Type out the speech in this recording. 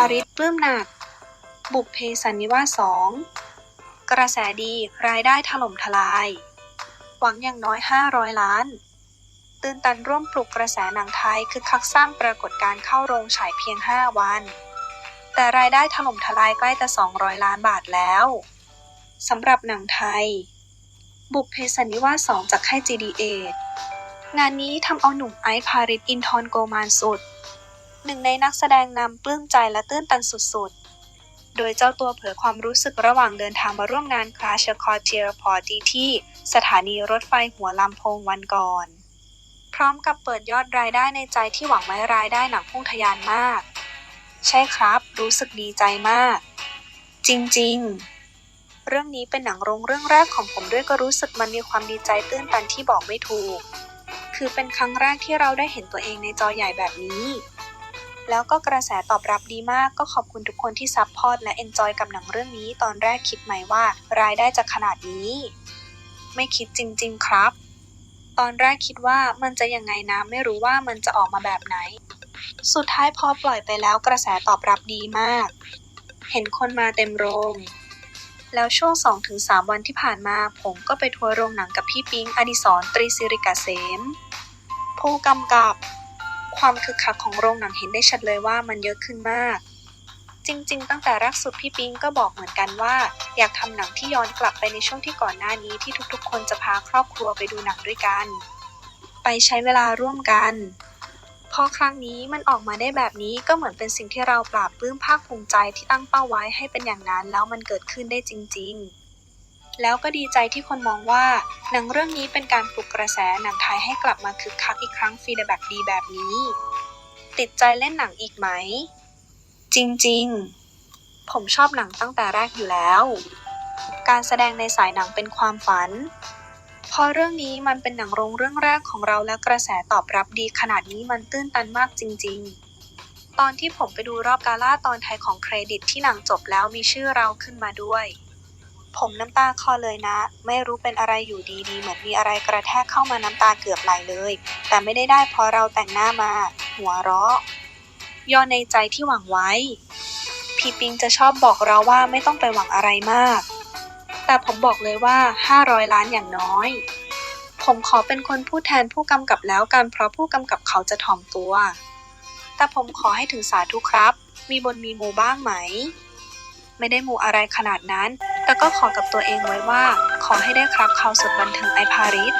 าริสปลื้มหนัก บุพเพสันนิวาสสองกระแสดีรายได้ถล่มทลาย หวังอย่างน้อย 500 ล้าน ตื่นตันร่วมปลุกกระแสหนังไทยคือคักสร้างปรากฏการเข้าโรงฉายเพียง 5 วัน แต่รายได้ถล่มทลายใกล้จะ 200 ล้านบาทแล้วสำหรับหนังไทย บุพเพสันนิวาสสองจากค่าย GDA งานนี้ทำเอาหนุ่มไอซ์พาริสอินทร์โกมานสุด หนึ่งในนักแสดงนำปลื้มใจและตื้นตันสุดๆ โดยเจ้าตัวเผยความรู้สึกระหว่างเดินทางมาร่วมงานคลาชคอเทียร์พอตีที่ สถานีรถไฟหัวลำโพงวันก่อน พร้อมกับเปิดยอดรายได้ในใจที่หวังไว้รายได้หนังพุ่งทะยานมาก ใช่ครับ รู้สึกดีใจมาก จริงๆ เรื่องนี้เป็นหนังโรงเรื่องแรกของผมด้วยก็รู้สึกมันมีความดีใจตื้นตันที่บอกไม่ถูก คือเป็นครั้งแรกที่เราได้เห็นตัวเองในจอใหญ่แบบนี้ แล้วก็กระแสตอบรับดีมากก็ขอบคุณทุกคนที่ซัพพอร์ตและเอนจอยกับหนังเรื่องนี้ ตอนแรกคิดไหมว่ารายได้จะขนาดนี้ ไม่คิดจริง ๆ ครับ ตอนแรกคิดว่ามันจะยังไงนะ ไม่รู้ว่ามันจะออกมาแบบไหน สุดท้ายพอปล่อยไปแล้วกระแสตอบรับดีมาก เห็นคนมาเต็มโรงแล้วช่วง 2-3 วันที่ผ่านมา ผมก็ไปทัวร์โรงหนังกับพี่ปิงอดิศรตรีศิริกเกษมผู้กำกับ ความคึกคักของโรงหนังเห็นได้ชัดเลยว่ามันเยอะขึ้นมาก จริง ๆ ตั้งแต่แรกสุดพี่ปิงก็บอกเหมือนกันว่า อยากทำหนังที่ย้อนกลับไปในช่วงที่ก่อนหน้านี้ที่ทุกๆ คนจะพาครอบครัวไปดูหนังด้วยกัน ไปใช้เวลาร่วมกันพอครั้งนี้มันออกมาได้แบบนี้ก็เหมือนเป็นสิ่งที่เราปราบปลื้มภาคภูมิใจที่ตั้งเป้าไว้ให้เป็นอย่างนั้นแล้วมันเกิดขึ้นได้จริง ๆ แล้วก็ดีใจที่คนมองว่า หนังเรื่องนี้เป็นการปลุกกระแสหนังไทยให้กลับมาคึกคักอีกครั้งฟีดแบ็กดีแบบนี้ ติดใจเล่นหนังอีกไหม จริงๆ ผมชอบหนังตั้งแต่แรกอยู่แล้ว การแสดงในสายหนังเป็นความฝัน พอเรื่องนี้มันเป็นหนังโรงเรื่องแรกของเราและกระแสตอบรับดีขนาดนี้มันตื้นตันมากจริงๆตอนที่ผมไปดูรอบกาล่าตอนไทยของเครดิตที่หนังจบแล้วมีชื่อเราขึ้นมาด้วย ผมน้ำตาคลอเลยนะ ไม่รู้เป็นอะไรอยู่ดีๆ เหมือนมีอะไรกระแทกเข้ามาน้ำตาเกือบไหลเลย แต่ไม่ได้ได้เพราะเราแต่งหน้ามา หัวเราะย่อในใจที่หวังไว้ พี่ปิงจะชอบบอกเราว่าไม่ต้องไปหวังอะไรมาก แต่ผมบอกเลยว่า 500 ล้านอย่างน้อย ผมขอเป็นคนพูดแทนผู้กำกับแล้วกันเพราะผู้กำกับเขาจะถ่อมตัว แต่ผมขอให้ถึงสาธุครับ มีบนมีมูบ้างไหม ไม่ได้มูอะไรขนาดนั้น แต่ก็ขอกับตัวเองไว้ว่า ขอให้ได้ครับข่าวสดบันเทิงไอพาริส